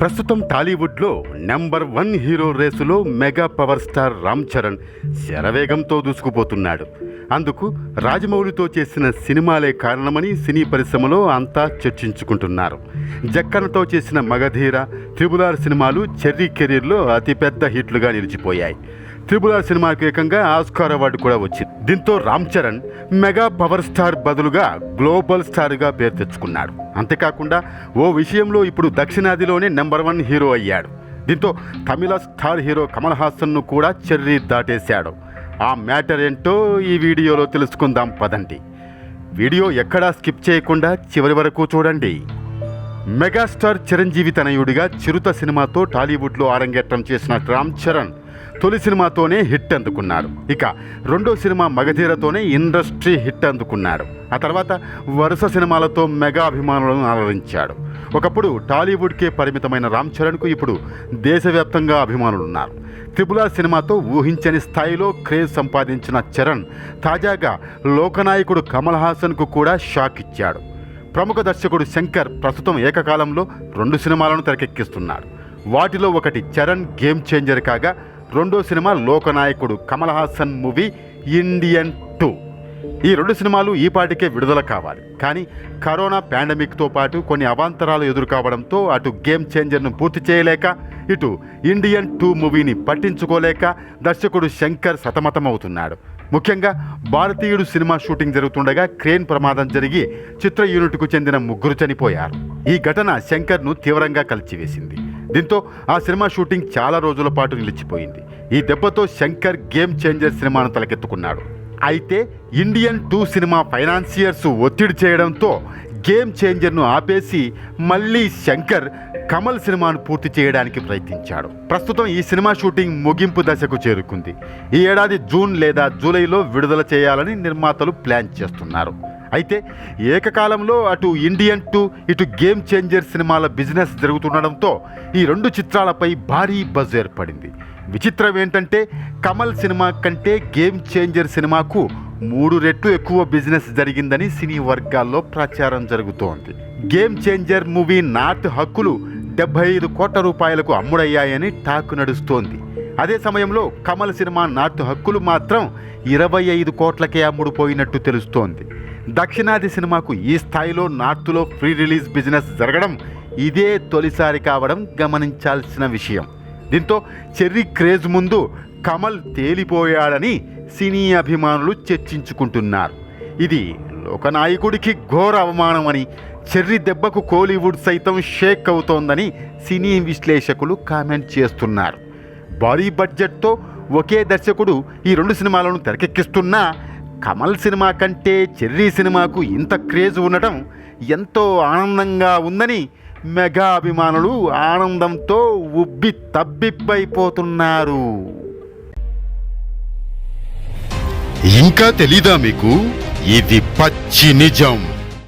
ప్రస్తుతం టాలీవుడ్లో number one hero రేసులో mega power star Ram Charan శరవేగంతో దూసుకుపోతున్నాడు. అందుకు రాజమౌళితో చేసిన సినిమాలే కారణమని సినీ పరిశ్రమలో అంతా చర్చించుకుంటున్నారు. జక్కనతో చేసిన మగధీర త్రిబులార్ సినిమాలు చెర్రీ కెరీర్లో అతిపెద్ద హిట్లుగా నిలిచిపోయాయి. త్రిపుల సినిమాకి ఏకంగా ఆస్కార్ అవార్డు కూడా వచ్చింది. దీంతో Ram Charan mega power star బదులుగా గ్లోబల్ స్టార్గా పేరు తెచ్చుకున్నాడు. అంతేకాకుండా ఓ విషయంలో ఇప్పుడు దక్షిణాదిలోనే నెంబర్ వన్ హీరో అయ్యాడు. దీంతో తమిళ స్టార్ హీరో కమల్ హాసన్ను కూడా చెర్రీ దాటేశాడు. ఆ మ్యాటర్ ఏంటో ఈ వీడియోలో తెలుసుకుందాం పదండి. వీడియో ఎక్కడా స్కిప్ చేయకుండా చివరి వరకు చూడండి. మెగాస్టార్ చిరంజీవి తనయుడిగా చిరుత సినిమాతో టాలీవుడ్లో అరంగేట్రం చేసిన రామ్ చరణ్ తొలి సినిమాతోనే హిట్ అందుకున్నాడు ఇక రెండో సినిమా మగధీరతోనే ఇండస్ట్రీ హిట్ అందుకున్నాడు ఆ తర్వాత వరుస సినిమాలతో మెగా అభిమానులను అలరించాడు. ఒకప్పుడు టాలీవుడ్కే పరిమితమైన రామ్ చరణ్కు ఇప్పుడు దేశవ్యాప్తంగా అభిమానులు ఉన్నారు త్రిపుల సినిమాతో ఊహించని స్థాయిలో క్రేజ్ సంపాదించిన చరణ్ తాజాగా లోకనాయకుడు కమల్ హాసన్కు కూడా షాక్ ఇచ్చాడు. ప్రముఖ దర్శకుడు శంకర్ ప్రస్తుతం ఏకకాలంలో రెండు సినిమాలను తెరకెక్కిస్తున్నాడు. వాటిలో ఒకటి చరణ్ గేమ్ చేంజర్ కాగా రెండో cinema లోకనాయకుడు Kamal Haasan movie Indian two. ఈ రెండు సినిమాలు ఈ పాటికే విడుదల కావాలి. కానీ కరోనా పాండమిక్తో పాటు కొన్ని అవాంతరాలు ఎదురు కావడంతో అటు గేమ్ చేంజర్ను పూర్తి చేయలేక ఇటు ఇండియన్ టూ మూవీని పట్టించుకోలేక దర్శకుడు శంకర్ సతమతమవుతున్నాడు. ముఖ్యంగా భారతీయుడు సినిమా షూటింగ్ జరుగుతుండగా క్రేన్ ప్రమాదం జరిగి చిత్ర యూనిట్కు చెందిన ముగ్గురు చనిపోయారు. ఈ ఘటన శంకర్ను తీవ్రంగా కలిచివేసింది. దీంతో ఆ సినిమా షూటింగ్ చాలా రోజుల పాటు నిలిచిపోయింది. ఈ దెబ్బతో శంకర్ గేమ్ చేంజర్ సినిమాను తలకెత్తుకున్నాడు. అయితే ఇండియన్ టూ సినిమా ఫైనాన్సియర్స్ ఒత్తిడి చేయడంతో గేమ్ చేంజర్ను ఆపేసి మళ్ళీ శంకర్ కమల్ సినిమాను పూర్తి చేయడానికి ప్రయత్నించాడు. ప్రస్తుతం ఈ సినిమా షూటింగ్ ముగింపు దశకు చేరుకుంది. ఈ ఏడాది జూన్ లేదా జూలైలో విడుదల చేయాలని నిర్మాతలు ప్లాన్ చేస్తున్నారు. అయితే ఏకకాలంలో అటు ఇండియన్ టూ ఇటు గేమ్ చేంజర్ సినిమాల బిజినెస్ జరుగుతుండడంతో ఈ రెండు చిత్రాలపై భారీ బజ్ ఏర్పడింది. విచిత్రం ఏంటంటే కమల్ సినిమా కంటే గేమ్ చేంజర్ సినిమాకు మూడు రెట్లు ఎక్కువ బిజినెస్ జరిగిందని సినీ వర్గాల్లో ప్రచారం జరుగుతోంది. గేమ్ చేంజర్ మూవీ నార్త్ హక్కులు డెబ్బై ఐదు కోట్ల రూపాయలకు అమ్ముడయ్యాయని టాక్ నడుస్తోంది. అదే సమయంలో కమల్ సినిమా నార్త్ హక్కులు మాత్రం ఇరవై ఐదు కోట్లకే అమ్ముడుపోయినట్టు తెలుస్తోంది. దక్షిణాది సినిమాకు ఈ స్థాయిలో నార్త్లో ఫ్రీ రిలీజ్ బిజినెస్ జరగడం ఇదే తొలిసారి కావడం గమనించాల్సిన విషయం. దీంతో చెర్రీ క్రేజ్ ముందు కమల్ తేలిపోయాడని సినీ అభిమానులు చర్చించుకుంటున్నారు. ఇది లోకనాయకుడికి ఘోర అవమానం అని చెర్రీ దెబ్బకు కోలీవుడ్ సైతం షేక్ అవుతోందని సినీ విశ్లేషకులు కామెంట్ చేస్తున్నారు. భారీ బడ్జెట్తో ఒకే దర్శకుడు ఈ రెండు సినిమాలను తెరకెక్కిస్తున్నా కమల్ సినిమా కంటే చెర్రీ సినిమాకు ఇంత క్రేజ్ ఉండటం ఎంతో ఆనందంగా ఉందని మెగా అభిమానులు ఆనందంతో ఉబ్బి తబ్బిబ్బైపోతున్నారు. ఇంకా తెలీదా మీకు? ఇది పచ్చి నిజం.